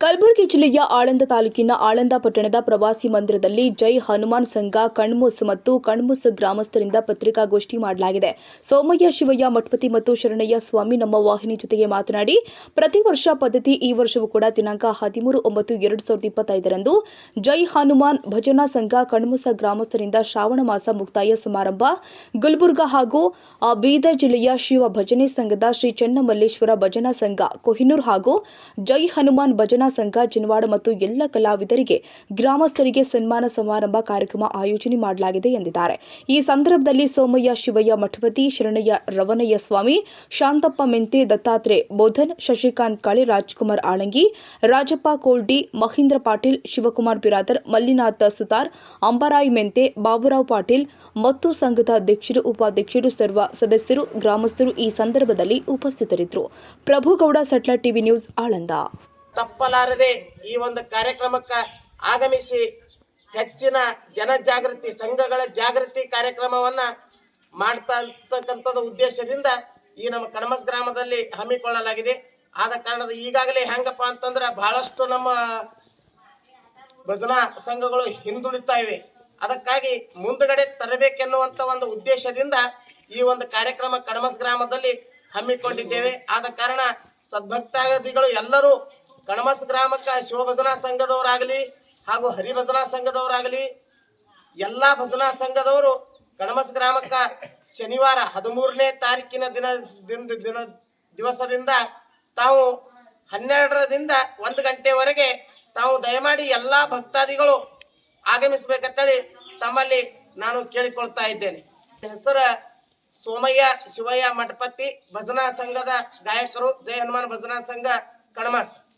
ಕಲಬುರಗಿ ಜಿಲ್ಲೆಯ ಆಳಂದ ತಾಲೂಕಿನ ಆಳಂದ ಪಟ್ಟಣದ ಪ್ರವಾಸಿ ಮಂದಿರದಲ್ಲಿ ಜೈ ಹನುಮಾನ್ ಸಂಘ, ಕಣ್ಮುಸ್ ಮತ್ತು ಕಣ್ಮುಸ್ ಗ್ರಾಮಸ್ಥರಿಂದ ಪತ್ರಿಕಾಗೋಷ್ಠಿ ಮಾಡಲಾಗಿದೆ. ಸೋಮಯ್ಯ, ಶಿವಯ್ಯ, ಮಠಪತಿ ಮತ್ತು ಶರಣಯ್ಯ ಸ್ವಾಮಿ ನಮ್ಮ ವಾಹಿನಿ ಜೊತೆಗೆ ಮಾತನಾಡಿ, ಪ್ರತಿ ವರ್ಷ ಪದ್ಧತಿ ಈ ವರ್ಷವೂ ಕೂಡ ದಿನಾಂಕ ಹದಿಮೂರು, ಒಂಬತ್ತು, ಎರಡು ಸಾವಿರದ ಇಪ್ಪತ್ತೈದರಂದು ಜೈ ಹನುಮಾನ್ ಭಜನಾ ಸಂಘ, ಕಣ್ಮುಸ ಗ್ರಾಮಸ್ಥರಿಂದ ಶ್ರಾವಣ ಮಾಸ ಮುಕ್ತಾಯ ಸಮಾರಂಭ, ಗುಲ್ಬುರ್ಗ ಹಾಗೂ ಬೀದರ್ ಜಿಲ್ಲೆಯ ಶಿವ ಭಜನೆ ಸಂಘದ ಶ್ರೀ ಚನ್ನಮಲ್ಲೇಶ್ವರ ಭಜನಾ ಸಂಘ, ಕೊಹಿನೂರ್ ಹಾಗೂ ಜೈ ಹನುಮಾನ್ ಭಜನಾ ಸಂಘ ಜಿನವಾಡ ಮತ್ತು ಎಲ್ಲ ಕಲಾವಿದರಿಗೆ ಗ್ರಾಮಸ್ಥರಿಗೆ ಸನ್ಮಾನ ಸಮಾರಂಭ ಕಾರ್ಯಕ್ರಮ ಆಯೋಜನೆ ಮಾಡಲಾಗಿದೆ ಎಂದಿದ್ದಾರೆ. ಈ ಸಂದರ್ಭದಲ್ಲಿ ಸೋಮಯ್ಯ, ಶಿವಯ್ಯ ಮಠಪತಿ, ಶರಣಯ್ಯ ರವನಯ್ಯ ಸ್ವಾಮಿ, ಶಾಂತಪ್ಪ ಮೆಂತೆ ದತ್ತಾತ್ರೇ ಬೋಧನ್, ಶಶಿಕಾಂತ್ ಕಾಳೆ, ರಾಜ್ಕುಮಾರ್ ಆಳಂಗಿ, ರಾಜಪ್ಪ ಕೋಲ್ಡಿ ಮಹೇಂದ್ರ ಪಾಟೀಲ್, ಶಿವಕುಮಾರ್ ಬಿರಾದರ್, ಮಲ್ಲಿನಾಥ ಸುತಾರ್, ಅಂಬರಾಯ್ ಮೆಂತೆ, ಬಾಬುರಾವ್ ಪಾಟೀಲ್, ಮತ್ತು ಸಂಘದ ಅಧ್ಯಕ್ಷರು, ಉಪಾಧ್ಯಕ್ಷರು, ಸರ್ವ ಸದಸ್ಯರು, ಗ್ರಾಮಸ್ಥರು ಈ ಸಂದರ್ಭದಲ್ಲಿ ಉಪಸ್ಥಿತರಿದ್ದರು. Prabhugouda, ಸಟ್ಲ TV news, Aland. ತಪ್ಪಲಾರದೆ ಈ ಒಂದು ಕಾರ್ಯಕ್ರಮಕ್ಕೆ ಆಗಮಿಸಿ ಹೆಚ್ಚಿನ ಜನಜಾಗೃತಿ, ಸಂಘಗಳ ಜಾಗೃತಿ ಕಾರ್ಯಕ್ರಮವನ್ನ ಮಾಡ್ತಾ ಇರ್ತಕ್ಕಂಥದ್ದು ಉದ್ದೇಶದಿಂದ ಈ ನಮ್ಮ ಕಣಮಸ್ ಗ್ರಾಮದಲ್ಲಿ ಹಮ್ಮಿಕೊಳ್ಳಲಾಗಿದೆ. ಆದ ಕಾರಣದ ಈಗಾಗಲೇ ಹೆಂಗಪ್ಪ ಅಂತಂದ್ರೆ ಬಹಳಷ್ಟು ನಮ್ಮ ಭಜನಾ ಸಂಘಗಳು ಹಿಂದುಳಿತಾ ಇವೆ. ಅದಕ್ಕಾಗಿ ಮುಂದಗಡೆ ತರಬೇಕೆನ್ನುವಂತ ಒಂದು ಉದ್ದೇಶದಿಂದ ಈ ಒಂದು ಕಾರ್ಯಕ್ರಮ ಕಡಮಸ್ ಗ್ರಾಮದಲ್ಲಿ ಹಮ್ಮಿಕೊಂಡಿದ್ದೇವೆ. ಆದ ಕಾರಣ ಸದ್ಭಕ್ತಾದಿಗಳು ಎಲ್ಲರೂ ಕಡಮಸ್ ಗ್ರಾಮಕ್ಕ ಶಿವಭಜನಾ ಸಂಘದವರಾಗಲಿ ಹಾಗೂ ಹರಿಭಜನಾ ಸಂಘದವರಾಗಲಿ, ಎಲ್ಲಾ ಭಜನಾ ಸಂಘದವರು ಕಣಮಸ್ ಗ್ರಾಮಕ್ಕ ಶನಿವಾರ ಹದಿಮೂರನೇ ತಾರೀಕಿನ ದಿನ, ದಿನ- ದಿನ ದಿವಸದಿಂದ ತಾವು ಹನ್ನೆರಡರದಿಂದ ಒಂದು ಗಂಟೆವರೆಗೆ ತಾವು ದಯಮಾಡಿ ಎಲ್ಲಾ ಭಕ್ತಾದಿಗಳು ಆಗಮಿಸಬೇಕಂತೇಳಿ ತಮ್ಮಲ್ಲಿ ನಾನು ಕೇಳಿಕೊಳ್ತಾ ಇದ್ದೇನೆ. ಹೆಸರ ಸೋಮಯ್ಯ, ಶಿವಯ್ಯ ಮಠಪತಿ, ಭಜನಾ ಸಂಘದ ಗಾಯಕರು ಜಯ ಹನುಮಾನ್ ಭಜನಾ ಸಂಘ, ಕಣಮಸ್.